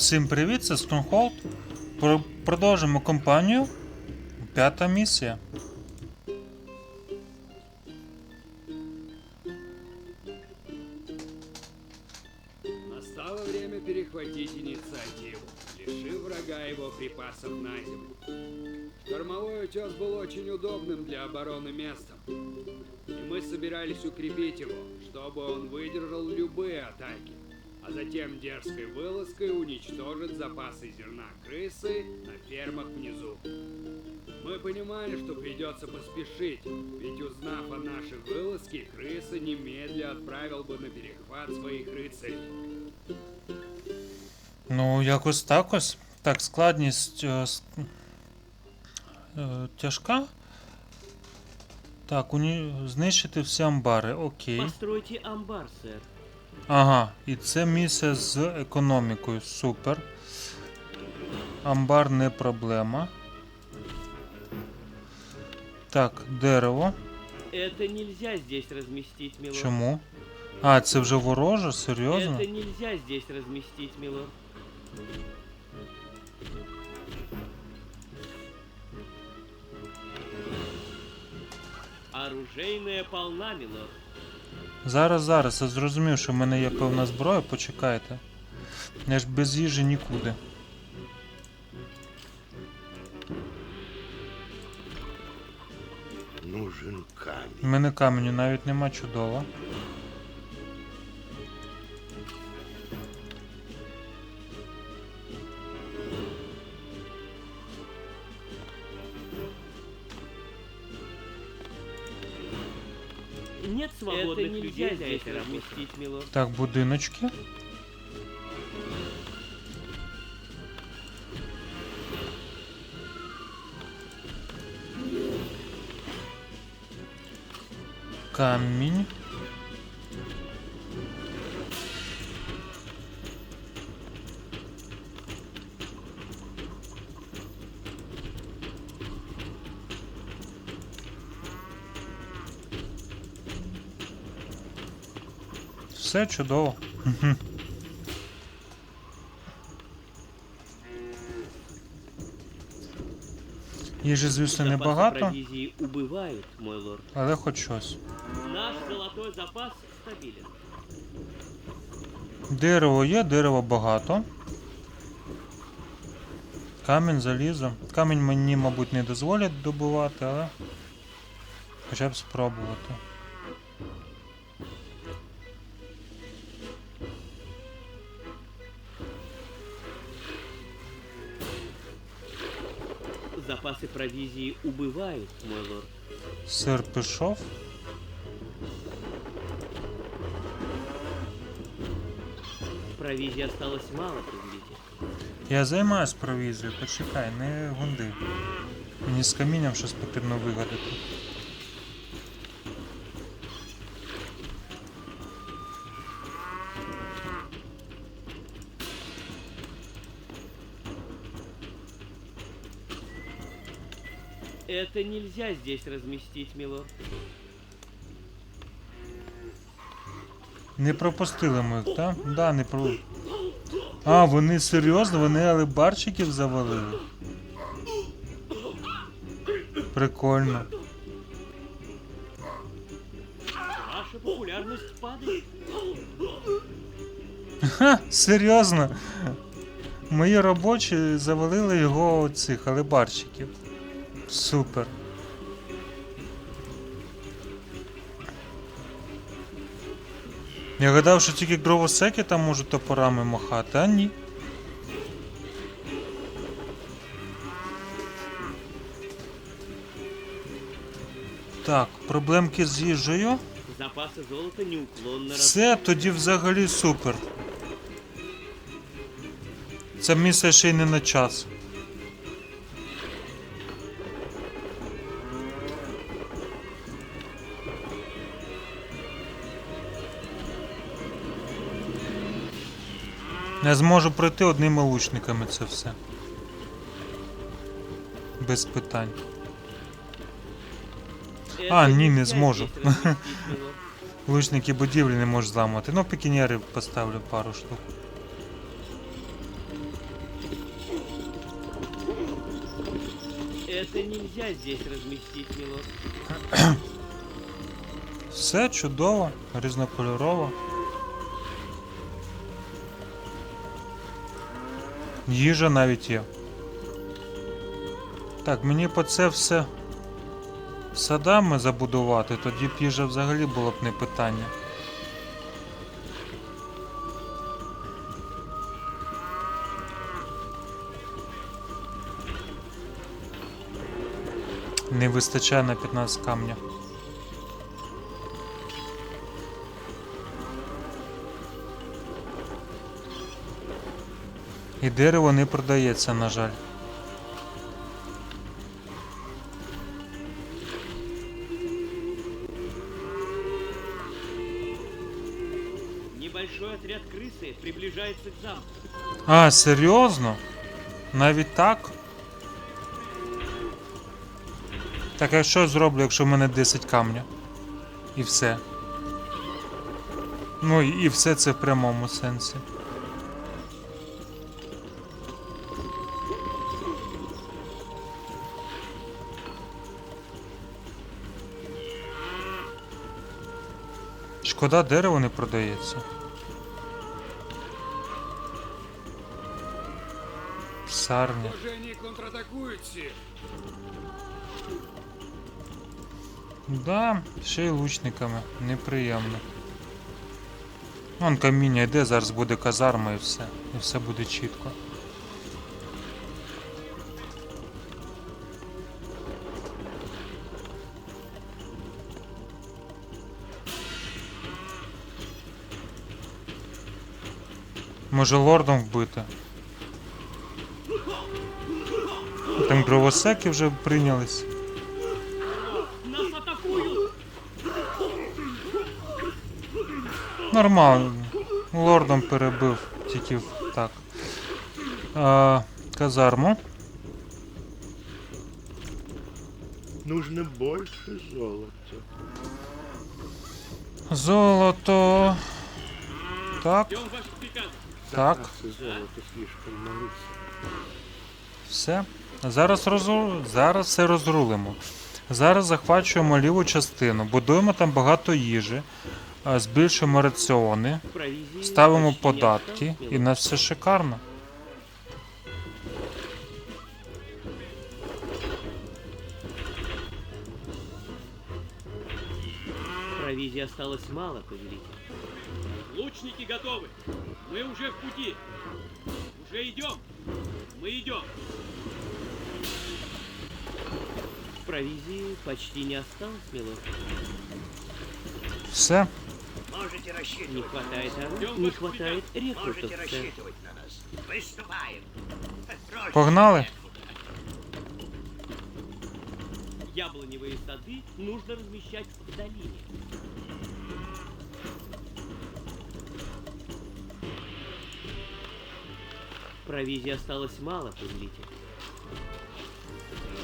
Всім привіт, це Stronghold. Продовжимо кампанію. П'ята місія. а затем дерзкой вылазкой уничтожить запасы зерна крысы на фермах внизу. Мы понимали, что придется поспешить, ведь узнав о нашей вылазке, крыса немедля отправил бы на перехват своих рыцарей. Ну, якось так ось. Так, складність е, с- е, тяжка. Так, уні... знищити всі амбари. Окей. Постройте амбар, сэр. Ага, і це місія з економікою. Супер. Амбар не проблема. Так, дерево. Это нельзя здесь разместить, милорд. Чому? А, це вже вороже? Серйозно? Это нельзя здесь разместить, милорд. Оружейная полна, милорд. Зараз, зараз, я зрозумів, що в мене є певна зброя, почекайте. Я ж без їжі нікуди. Нужен камінь. У мене каменю навіть нема чудово. Нет свободных Это людей здесь разместить, милорд. Так, будиночки. Камінь. Все чудово. Їжі, звісно, небагато, мой лорд. але хоч щось. Наш золотой запас стабилен. Дерево є, дерева багато. Камінь, залізо. Камінь мені, мабуть, не дозволять добувати, але. Хоча б спробувати. Запасы провизии убывают, мой лорд. Сэр пішов. Провизии осталось мало, повелитель. Я займаюсь провізією, почекай, не гунди. Мені з камінням щось потрібно вигадати. Это нельзя здесь разместить, милорд. Не пропустили ми так? Да, не про. А, вони серйозно, вони алибарчиків завалили. Прикольно. Ваша популярность падает. Ха, серйозно. Мої робочі завалили його цих алибарчиків. Супер. Я гадав, що тільки гровосеки там можуть топорами махати, а ні. Так, проблемки з їжею. Запасы золота неуклонно. Все тоді взагалі супер. Ця місія ще й не на час. Я зможу пройти одними лучниками це все. Без питань. А, ні, не зможу. Лучники будівлі не можу зламати. Ну, пікінєри поставлю пару штук. Это нельзя здесь разместить, милорд. Все чудово, різнокольорово. Їжа навіть є. Так, мені по це все садами забудувати, тоді б їжа взагалі було б не питання. Не вистачає на 15 камня. І дерево не продається, на жаль. Небольшой отряд крысы приближается к замку. А, серйозно? Навіть так? Так, а що я зроблю, якщо в мене 10 камня? І все. Ну і і все це в прямому сенсі. Шкода, дерево не продається. Контратакуют, Да, ще й лучниками. Неприємно. Вон каміння йде, зараз буде казарма і все. І все буде чітко. Може лордом вбити? Там кровосеки вже прийнялись. Нас! Нормально. Лордом перебив, тільки так. А, казарму. Нужно больше золота. Золото. Так. так, Запасы золота слишком малы. все. Зараз розру... зараз все розрулимо. Зараз захвачуємо ліву частину, будуємо там багато їжі, а, збільшуємо раціони, Провизии ставимо почти не податки, осталось, і милорд. в нас все шикарно. Провизии осталось мало, повелитель. Лучники готовы. Мы уже в пути. Уже идем. Мы идем. Провизии почти не осталось, милорд. Все. Можете Не рассчитывать. хватает Ждем оружия, не ваших хватает рекрутов, Можете сэр. рассчитывать на нас. Приступаем. Прочь. Погнали. Яблоневые сады нужно размещать в долине. Провизии осталось мало, повелитель.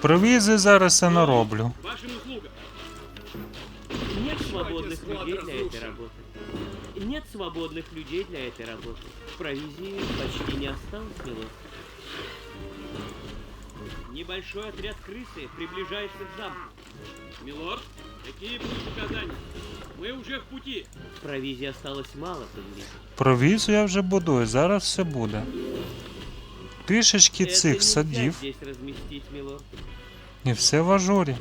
Провізи зараз я нароблю. Вашим услугам. Нет свободных склад людей для этой разрушен. работы. Нет свободных людей для этой работы. Провизии почти не осталось, милорд. Небольшой отряд крысы приближается к замку. Милорд, какие будут указания? Мы уже в пути. Провизии осталось мало, повелитель. Провізу я вже будую, зараз все буде. Трішечки Это цих нельзя садів здесь разместить, милорд. і все в ажурі.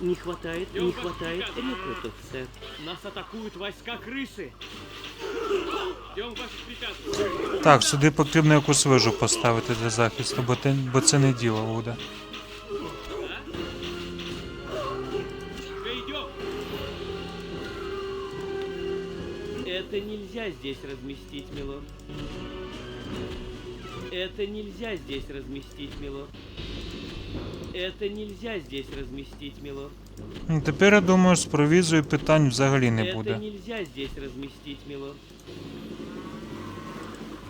Не хватает, Ждем не ваших хватает приказов. рекрутов, сэр. Нас атакуют войска крысы. Ждем ваших приказов. Так, сюди потрібно якусь вежу поставити для захисту, бо, те, бо це не діло буде. Это нельзя здесь разместить, милорд. Это нельзя здесь разместить, милорд. Это нельзя здесь разместить, милорд. Ну, Тепер я думаю, з провізою питань взагалі не Это буде. нельзя здесь разместить, милорд.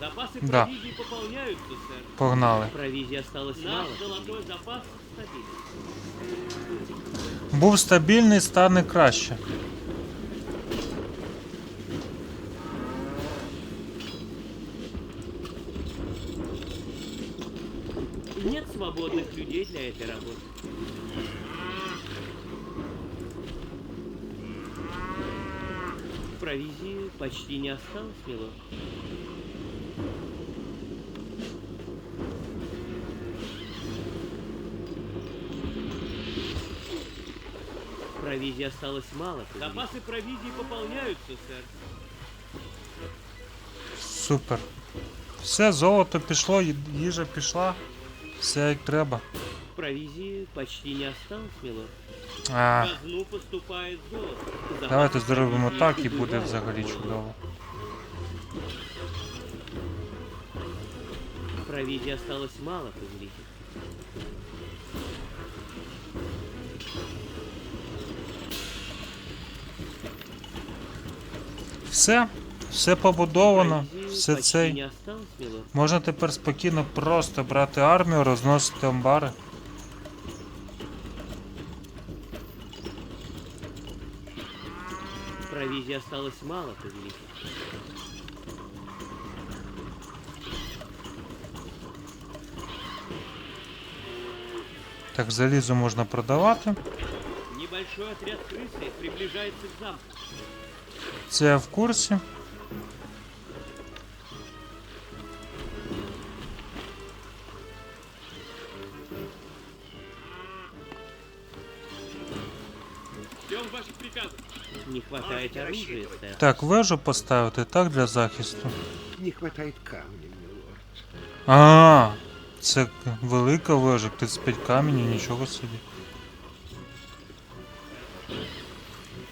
Запасы Да. провизии пополняются, сэр. Погнали. Провизии осталось Наш мало. золотой запас стабилен. Був стабільний, стане краще. свободных людей для этой работы. Провизии почти не осталось, милорд. Провизии осталось мало. повелитель. Запасы провизии пополняются, сэр. Супер. Все, золото пішло, ї- їжа пішла. Все як треба. Провизии почти не осталось, милорд. А, казну поступает золото. давайте зробимо так і буде взагалі чудово. Провизии осталось мало, повелитель. Все, все побудовано, все цей. Можна тепер спокійно просто брати армію, розносити амбари. Провизии осталось мало, повелитель. Так, залізо можна продавати. Небольшой отряд крысы приближается к замку. Це я в курсі. Не хватает Можете оружия, рассчитывать. сэр. Так, вежу поставити, так, для захисту. Не хватает камня, милорд. А, це к- велика вежа, 35 каменів, нічого собі.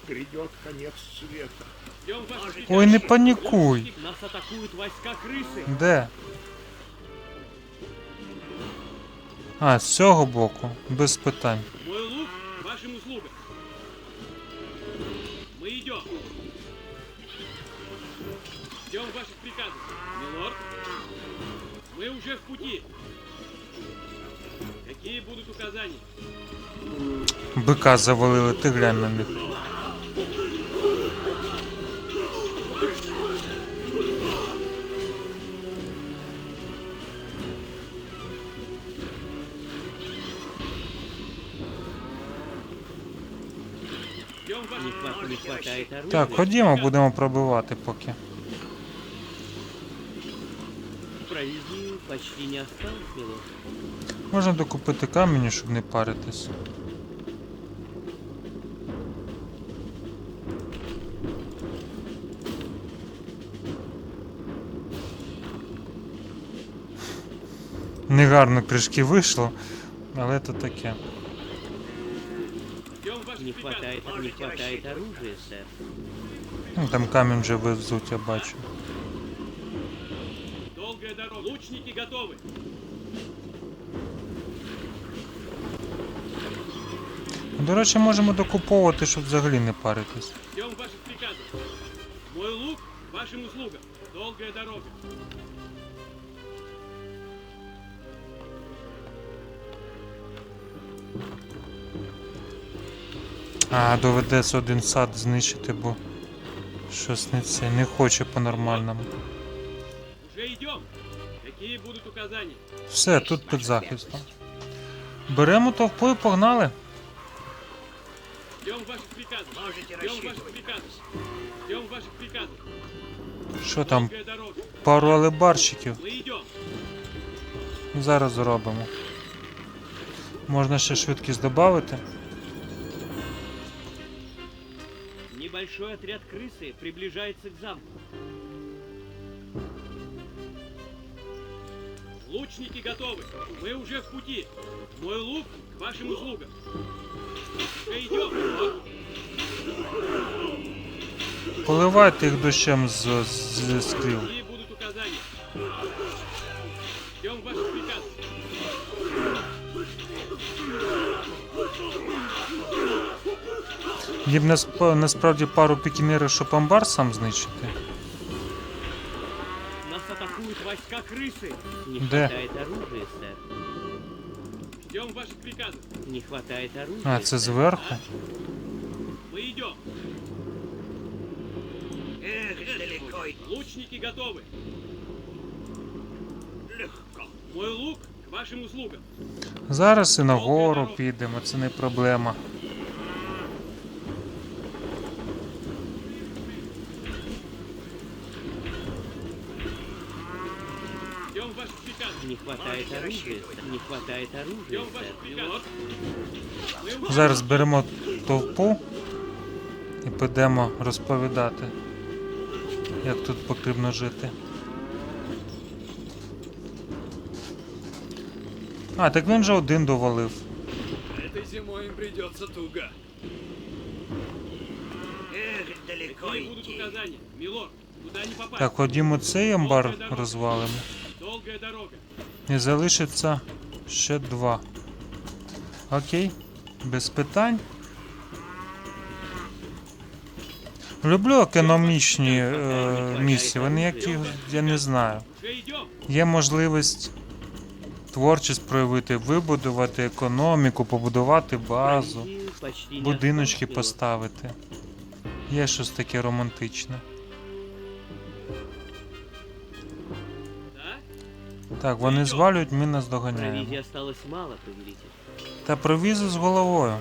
Грядет конец света. Ждем ваших Можете Ой, не приказов. панікуй. Лучник, Нас атакуют войска крысы. Де? А, з цього боку, без питань. Мой лук к вашим услугам. Мы идем. Ждем ваших приказов. Милорд, мы уже в пути. Какие будут указания? Быка завалили, ты глянь на них. Так, ходімо, будемо пробивати поки. Можна докупити камені, щоб не паритись. Негарно трішки вийшло, але то таке. Ждем ваших Не приказов. хватает, не Можете хватает рассчитывать. оружия, сэр. Ну, там камінь вже везуть, я бачу. Долгая дорога. Лучники готовы. До речі, можемо докуповувати, щоб взагалі не паритись. Ждем ваших приказов. Мой лук к вашим услугам. Долгая дорога. А, доведеться один сад знищити, бо щось не це, не хоче по-нормальному. Уже идем. Какие будут указания? Все, тут під захистом. Беремо товпу і погнали. Ждем ваших приказов. Можете Ждем ваших приказов. Ждем ваших приказов. Що там, пару алебарщиків. Зараз зробимо. Можна ще швидкість додати. Небольшой отряд крысы приближается к замку. Лучники готовы. Мы уже в пути. Мой лук к вашим услугам. Уже идем. милорд. Поливайте їх дощем з, з, зі скріл. Какие будут указания? Ждем ваших приказов. Їм насп- насправді пару пікінерів, щоб амбар сам знищити. Нас атакуют войска крысы. Не Да. хватает оружия, сэр. Ждем Ждем ваших приказов. Не хватает оружия. А, це сэр. зверху. Мы идем. Эх, далеко идти. Лучники готовы. Легко. Мой лук к вашим услугам. Зараз і нагору підемо, це не проблема. Ждем ваших приказов. Не хватает оружия, сэр. Не хватает оружия, Ждем ваших сэр. приказов. Мы уже- Зараз беремо товпу і підемо розповідати, як тут потрібно жити. А, так він же один довалив. Этой зимой им придется туго. Эх, далеко Какие будут идти. указания? Милорд, куда не попасть? Так, ходімо цей амбар розвалимо. Долгая дорога. І залишиться ще два. Окей, без питань. Люблю економічні е, місії, вони які, я не знаю. Уже идем. Є можливість творчість проявити, вибудувати економіку, побудувати базу, будиночки поставити. Є щось таке романтичне. Так, вони звалюють, ми нас доганяємо. Та провізу з головою.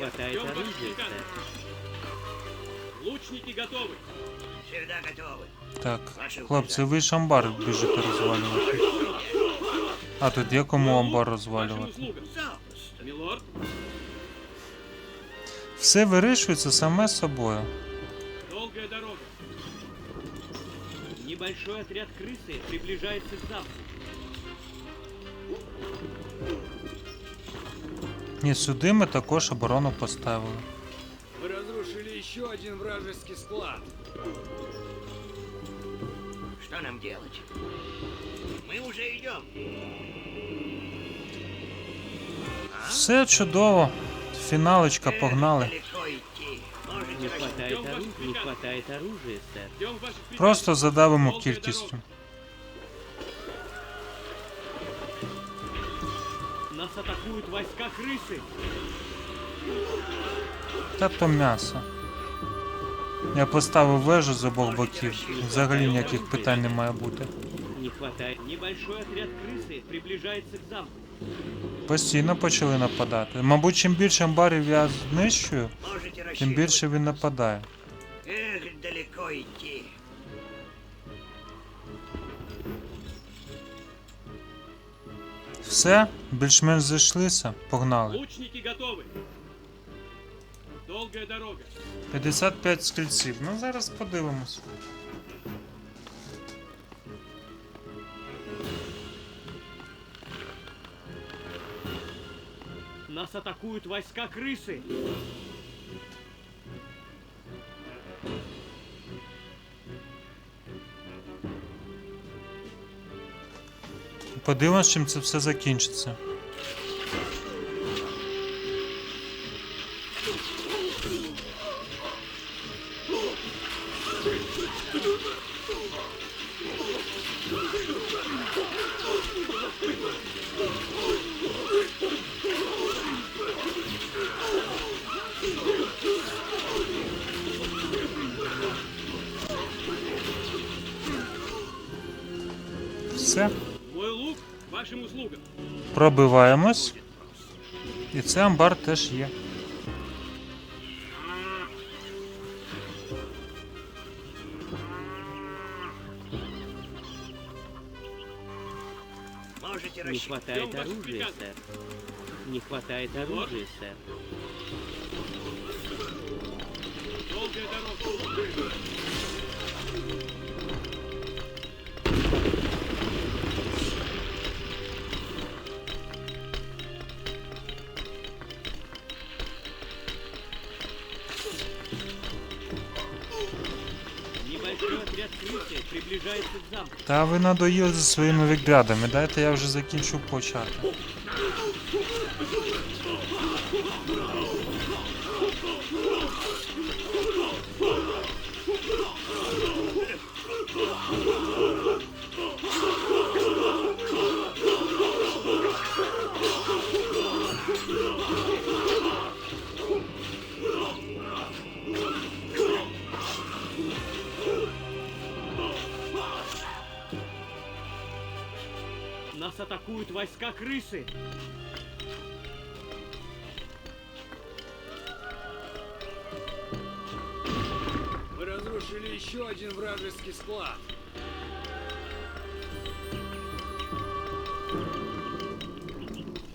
хватает Ждем ваших оружия, приказов. сэр. Лучники готовы. Всегда готовы. Так, хлопці, ви ж амбар біжите розвалювати. А тут є кому амбар К вашим розвалювати. услугам. Запросто. Милорд, Все вирішується саме собою. долгая дорога. Небольшой отряд крысы приближается к замку. Ні, сюди ми також оборону поставили. Мы разрушили еще один вражеский склад. Что нам делать? Мы уже идем. Все чудово. Фіналочка, Эх, погнали. далеко идти. Можете Не рассчитывать. хватает, Ждем ору- ваших не приказов. хватает оружия, сэр. Ждем ваших приказов. Просто задавимо Долгая кількістю. атакуют войска крысы. Та то м'ясо. Я поставив вежу з обох боків. Взагалі ніяких питань не має бути. Не хватает. Небольшой отряд крысы приближается к замку. Постійно почали нападати. Мабуть, чим більше амбарів я знищую, Можете тим рассчитывать. більше він нападає. Эх, далеко идти. Все, більш-менш зайшлися, погнали. Лучники готовы. Долгая дорога. 55 скільців. Ну зараз подивимось. Нас атакуют войска крысы. Подивимось, чим це все закінчиться. Все Мой лук к вашим услугам. Пробиваємось. І це амбар теж є. Можете Не рассчитывать. хватает Ждем ваших оружия, приказов. сэр. Не хватает оружия, сэр. Долгая дорога. Та ви надоїли за своїми відрядами. Дайте я вже закінчу почати. атакуют войска крысы. Мы разрушили еще один вражеский склад.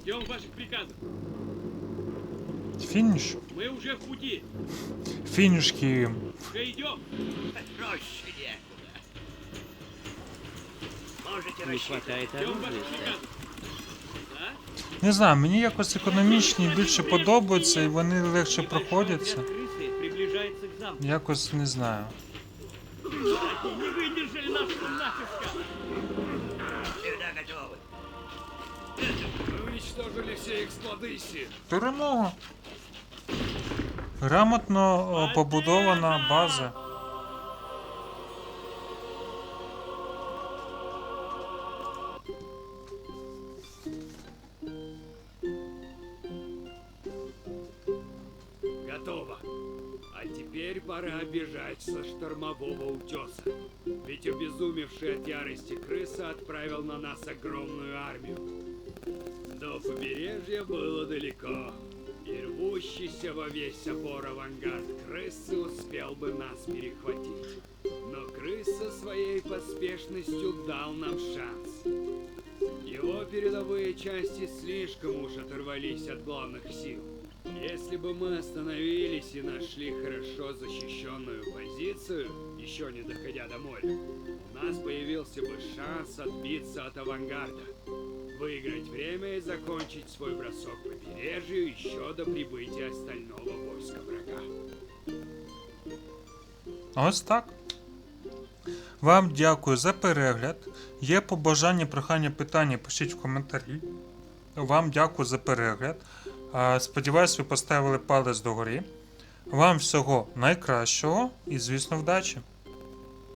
Ждем ваших приказов. Фініш? Мы уже в пути. Фініш Київ. Уже идем. Проще Можете Не рассчитывать. хватает Ждем оружия, ваших сэр. приказов. Да? Не знаю, мені якось економічні більше подобаються і вони легше Небольшой проходяться. отряд крысы приближается к замку. Якось не знаю. Они не выдержали нашего натиска. Всегда готовы. Мы уничтожили все их склады, Сир. Перемога. Грамотно о, побудована база. Бежать со штормового утеса. Ведь обезумевший от ярости крыса отправил на нас огромную армию. До побережья было далеко, и рвущийся во весь опор авангард крысы успел бы нас перехватить. Но крыса своей поспешностью дал нам шанс. Его передовые части слишком уж оторвались от главных сил. Если бы мы остановились и нашли хорошо защищенную позицию, еще не доходя до моря, у нас появился бы шанс отбиться от авангарда, выиграть время и закончить свой бросок к побережью еще до прибытия остального войска врага. Ось так. Вам дякую за перегляд. Є побажання, прохання, питання, пишіть в коментарі. Вам дякую за перегляд. Сподіваюсь, ви поставили палець догорі. Вам всього найкращого і, звісно, вдачі!